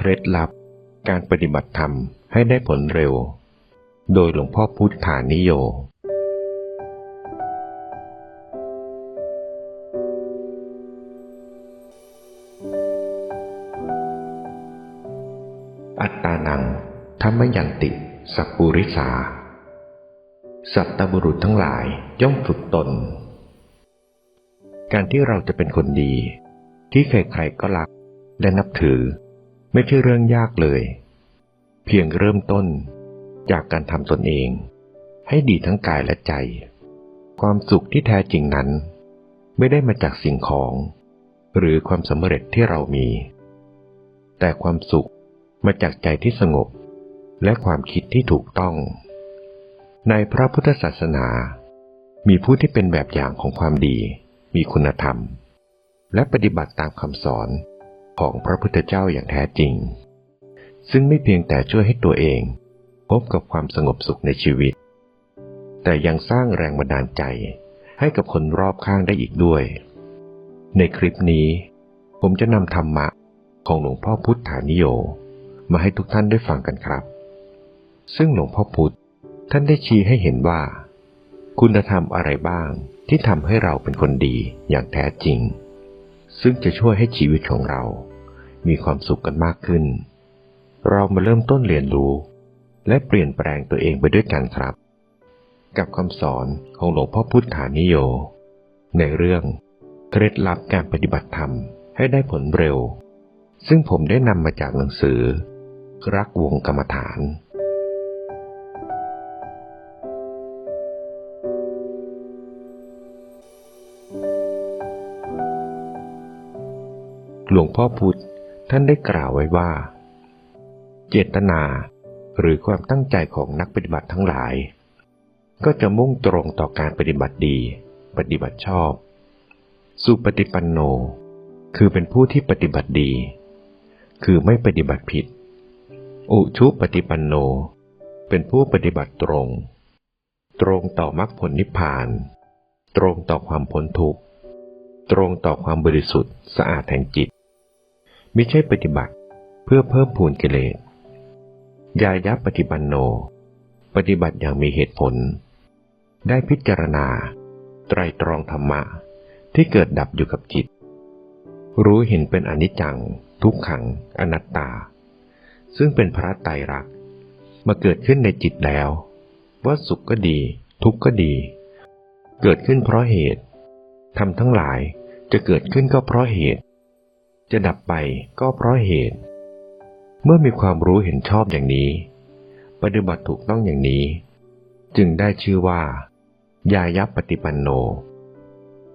เคล็ดลับ การปฏิบัติธรรมให้ได้ผลเร็ว โดยหลวงพ่อพุทธานิโย อัตตานังธรรมยันติ สัพปุริสา สัตตบุรุษทั้งหลายย่อมฝึกตน การที่เราจะเป็นคนดี ที่ใครๆก็รักและนับถือ ไม่ใช่เรื่องยากเลย เพียงเริ่มต้นจากการทำตนเอง ให้ดีทั้งกายและใจ ความสุขที่แท้จริงนั้น ไม่ได้มาจากสิ่งของ หรือความสำเร็จที่เรามี แต่ความสุขมาจากใจที่สงบ และความคิดที่ถูกต้อง ในพระพุทธศาสนา มีผู้ที่เป็นแบบอย่างของความดี มีคุณธรรม และปฏิบัติตามคำสอน ของพระพุทธเจ้าอย่างแท้จริง ซึ่งไม่เพียงแต่ช่วยให้ตัวเอง พบกับความสงบสุขในชีวิต แต่ยังสร้างแรงบันดาลใจให้กับคนรอบข้างได้อีกด้วย ในคลิปนี้ ผมจะนำธรรมะของหลวงพ่อพุทธานิโย มาให้ทุกท่านได้ฟังกันครับ ซึ่งหลวงพ่อพุทธท่านได้ชี้ให้เห็นว่า คุณธรรมอะไรบ้างที่ทำให้เราเป็นคนดีอย่างแท้จริง ซึ่งจะช่วยให้ชีวิตของเรา มีความสุขกันมากขึ้น เรามาเริ่มต้นเรียนรู้ และเปลี่ยนแปลงตัวเองไปด้วยกันครับ กับคำสอนของหลวงพ่อพุทธานิโย ในเรื่องเคล็ดลับการปฏิบัติธรรมให้ได้ผลเร็ว ซึ่งผมได้นำมาจากหนังสือ รักวงกรรมฐาน หลวงพ่อพุทธ ท่านได้กล่าวไว้ว่า เจตนาหรือความตั้งใจของนักปฏิบัติทั้งหลาย ก็จะมุ่งตรงต่อการปฏิบัติดี ปฏิบัติชอบ สุปฏิปันโน คือเป็นผู้ที่ปฏิบัติดี คือไม่ปฏิบัติผิด อุชุปฏิปันโน เป็นผู้ปฏิบัติตรง ตรงต่อมรรคผลนิพพาน ตรงต่อความพ้นทุกข์ ตรงต่อความบริสุทธิ์สะอาดแห่งจิต ม่ใช่ปฏิบัติเพื่อเพิ่มพูนกิเลสยายัปฏิปันโน ปฏิบัติอย่างมีเหตุผล ได้พิจารณา ไตรตรองธรรมะที่เกิดดับอยู่กับจิต รู้เห็นเป็นอนิจจัง ทุกขัง อนัตตา ซึ่งเป็นพระไตรลักษ์มาเกิดขึ้นในจิตแล้ว ว่าสุขก็ดี ทุกข์ก็ดี เกิดขึ้นเพราะเหตุทำทั้งหลายจะเกิดขึ้นก็เพราะเหตุ จะดับไปก็เพราะเหตุ เมื่อมีความรู้เห็นชอบอย่างนี้ ปฏิบัติถูกต้องอย่างนี้ จึงได้ชื่อว่ายายับปฏิปันโน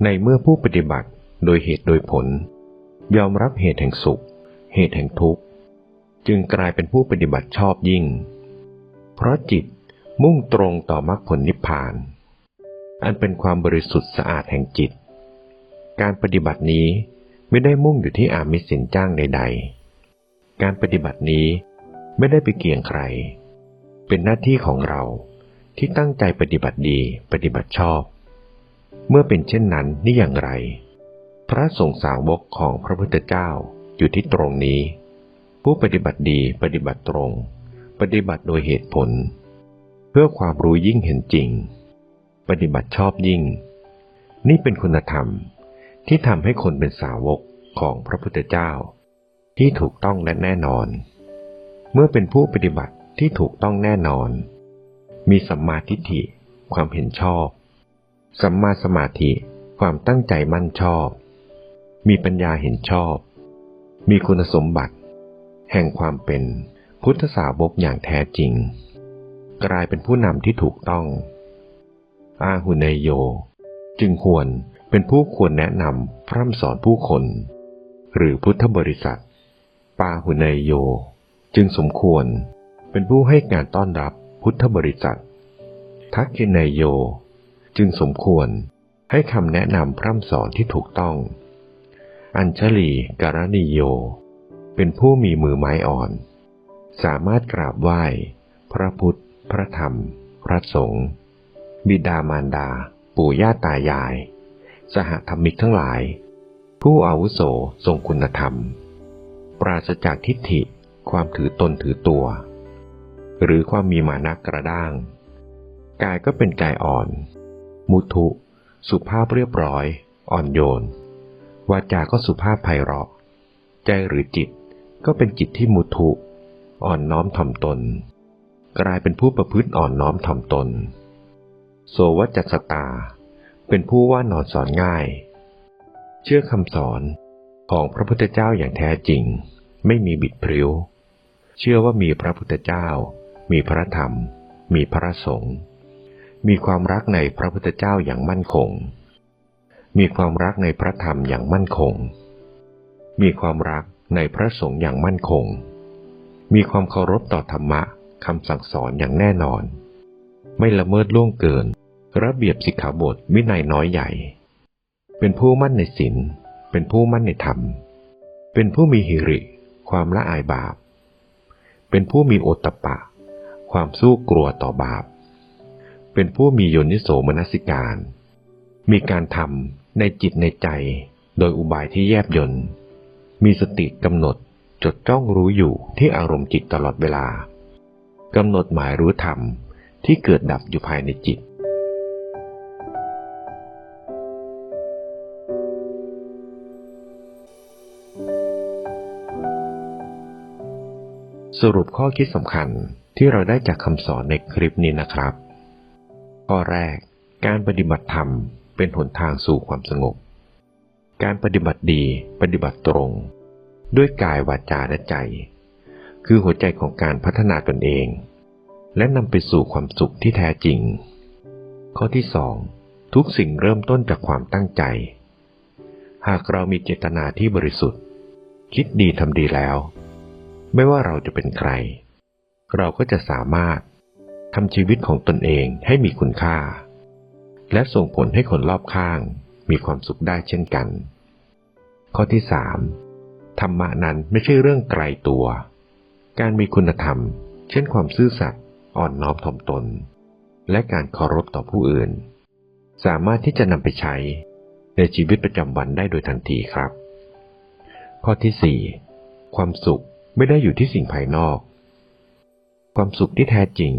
ในเมื่อผู้ปฏิบัติโดยเหตุโดยผล ยอมรับเหตุแห่งสุข เหตุแห่งทุกข์ จึงกลายเป็นผู้ปฏิบัติชอบยิ่ง เพราะจิตมุ่งตรงต่อมรรคผลนิพพาน อันเป็นความบริสุทธิ์สะอาดแห่งจิต การปฏิบัตินี้ ไม่ได้มุ่งอยู่ที่อามิสสินจ้างใด ๆ การปฏิบัตินี้ไม่ได้ไปเกี่ยงใคร เป็นหน้าที่ของเราที่ตั้งใจปฏิบัติดีปฏิบัติชอบ เมื่อเป็นเช่นนั้นนี่อย่างไร พระสงฆ์สาวกของพระพุทธเจ้าอยู่ที่ตรงนี้ ผู้ปฏิบัติดีปฏิบัติตรง ปฏิบัติโดยเหตุผล เพื่อความรู้ยิ่งเห็นจริง ปฏิบัติชอบยิ่ง นี่เป็นคุณธรรม ที่ทำให้คนเป็นสาวกของพระพุทธเจ้า ที่ถูกต้องและแน่นอน เมื่อเป็นผู้ปฏิบัติที่ถูกต้องแน่นอน มีสัมมาทิฏฐิความเห็นชอบ สัมมาสมาธิความตั้งใจมั่นชอบ มีปัญญาเห็นชอบ มีคุณสมบัติ แห่งความเป็นพุทธสาวกอย่างแท้จริง กลายเป็นผู้นำที่ถูกต้อง อาหุเนยโย จึงควร เป็นผู้ควรแนะนำพร่ำสอนผู้คน หรือพุทธบริษัท ปาหุเนยโย จึงสมควร เป็นผู้ให้การต้อนรับพุทธบริษัท ทักขิเนยโย จึงสมควรให้คำแนะนำพร่ำสอนที่ถูกต้อง อัญชลีการณิโย เป็นผู้มีมือไม้อ่อน สามารถกราบไหว้ พระพุทธ พระธรรม พระสงฆ์บิดามารดา ปู่ย่าตายาย สหธรรมิกทั้งหลาย ผู้อาวุโสทรงคุณธรรม ปราศจากทิฏฐิความถือตนถือตัว หรือความมีมานะกระด้าง กายก็เป็นกายอ่อน มุทุ สุภาพเรียบร้อย อ่อนโยน วาจาก็สุภาพไพเราะ ใจหรือจิตก็เป็นจิตที่มุทุ อ่อนน้อมถ่อมตน กลายเป็นผู้ประพฤติอ่อนน้อมถ่อมตน โสวจัสตา เป็นผู้ว่านอนสอนง่าย เชื่อคำสอนของพระพุทธเจ้าอย่างแท้จริง ไม่มีบิดพริ้ว เชื่อว่ามีพระพุทธเจ้า มีพระธรรม มีพระสงฆ์มีความรักในพระพุทธเจ้าอย่างมั่นคง มีความรักในพระธรรมอย่างมั่นคง มีความรักในพระสงฆ์อย่างมั่นคง มีความเคารพต่อธรรมะคำสั่งสอนอย่างแน่นอน ไม่ละเมิดล่วงเกิน ระเบียบสิกขาบทวินัยน้อยใหญ่ เป็นผู้มั่นในศีลเป็นผู้มั่นในธรรม เป็นผู้มีหิริ ความละอายบาป เป็นผู้มีโอตตปปะ ความสู้กลัวต่อบาป เป็นผู้มีโยนิโสมนสิการ มีการทำในจิตในใจ โดยอุบายที่แยบยนต์มีสติกำหนดจดจ้องรู้อยู่ที่อารมณ์จิตตลอดเวลากำหนดหมายรู้ธรรมที่เกิดดับอยู่ภายในจิต สรุปข้อคิดสำคัญที่เราได้จากคำสอนในคลิปนี้นะครับ ข้อแรก การปฏิบัติธรรมเป็นหนทางสู่ความสงบ การปฏิบัติดีปฏิบัติตรง ด้วยกายวาจาและใจ คือหัวใจของการพัฒนาตนเอง และนำไปสู่ความสุขที่แท้จริง ข้อที่สองทุกสิ่งเริ่มต้นจากความตั้งใจ หากเรามีเจตนาที่บริสุทธิ์ คิดดีทำดีแล้ว ไม่ว่าเราจะเป็นใคร เราก็จะสามารถทำชีวิตของตนเองให้มีคุณค่า และส่งผลให้คนรอบข้างมีความสุขได้เช่นกัน ข้อที่สามธรรมะนั้นไม่ใช่เรื่องไกลตัว การมีคุณธรรม เช่นความซื่อสัตย์อ่อนน้อมถ่อมตน และการเคารพต่อผู้อื่น สามารถที่จะนำไปใช้ในชีวิตประจำวันได้โดยทันทีครับ ข้อที่สี่ความสุข ไม่ได้อยู่ที่สิ่งภายนอก ความสุขที่แท้จริง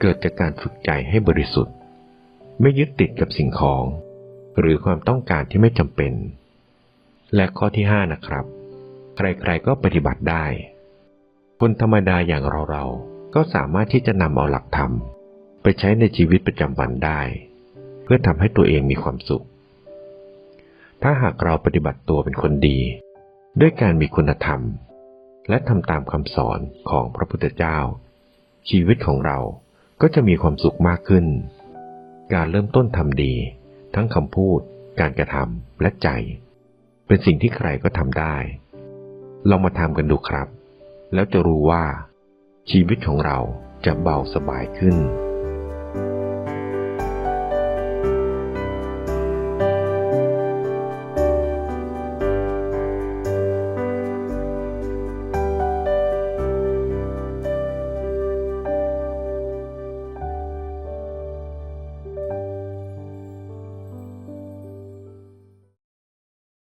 เกิดจากการฝึกใจให้บริสุทธิ์ ไม่ยึดติดกับสิ่งของ หรือความต้องการที่ไม่จำเป็น และข้อที่ห้านะครับ ใครๆก็ปฏิบัติได้ คนธรรมดาอย่างเราๆ ก็สามารถที่จะนำเอาหลักธรรม ไปใช้ในชีวิตประจำวันได้ เพื่อทำให้ตัวเองมีความสุข ถ้าหากเราปฏิบัติตัวเป็นคนดี ด้วยการมีคุณธรรม และทำตามคำสอนของพระพุทธเจ้า ชีวิตของเราก็จะมีความสุขมากขึ้น การเริ่มต้นทำดี ทั้งคำพูด การกระทำและใจ เป็นสิ่งที่ใครก็ทำได้ ลองมาทำกันดูครับ แล้วจะรู้ว่า ชีวิตของเราจะเบาสบายขึ้น